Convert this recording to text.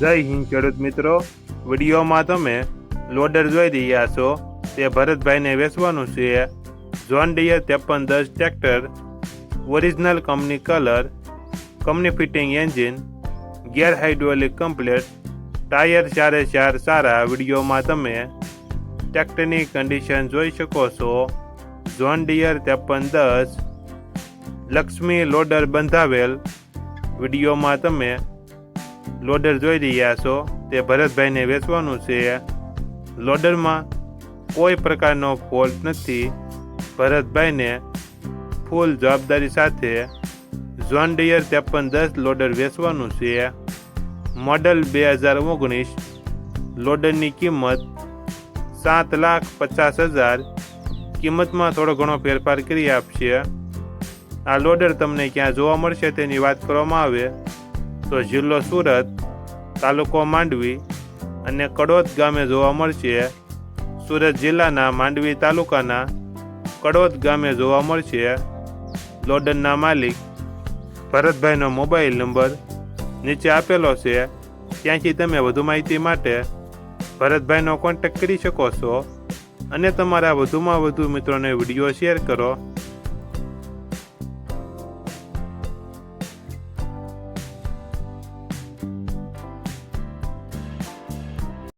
જય હિન્દ, ખેડૂત મિત્રો. વિડીયોમાં તમે લોડર જોઈ રહ્યા છો. તે ભરતભાઈને વેચવાનું છે. જોન ડિયર ત્રેપન દસ tractor original company colour company fitting engine gear hydraulic complete tyre ચારે ચાર સારા. વિડીયોમાં તમે ટ્રેક્ટરની કન્ડિશન જોઈ શકો છો. જોન ડિયર ત્રેપન દસ, લક્ષ્મી લોડર બંધાવેલ. વિડીયોમાં તમે લોડર જોઈ રહ્યા છો તે ભરતભાઈને વેચવાનું છે. લોડરમાં કોઈ પ્રકારનો ફોલ્ટ નથી. ભરતભાઈને ફૂલ જવાબદારી સાથે જોન ડિયર ત્રેપન દસ લોડર વેચવાનું છે. મોડલ બે હજાર ઓગણીસ. લોડરની કિંમત સાત લાખ પચાસ હજાર. કિંમતમાં થોડો ઘણો ફેરફાર કરી આપશે. આ લોડર તમને ક્યાં જોવા મળશે તેની વાત કરવામાં આવે. તો જિલ્લો સુરત, તાલુકો માંડવી અને કડોદ ગામે જોવા મળશે. સુરત જિલ્લાના માંડવી તાલુકાના કડોદ ગામે જોવા મળશે. લોડનના માલિક ભરતભાઈનો મોબાઈલ નંબર નીચે આપેલો છે. ત્યાંથી તમે વધુ માહિતી માટે ભરતભાઈનો કોન્ટેક્ટ કરી શકો છો અને તમારા વધુમાં વધુ મિત્રોને વીડિયો શેર કરો.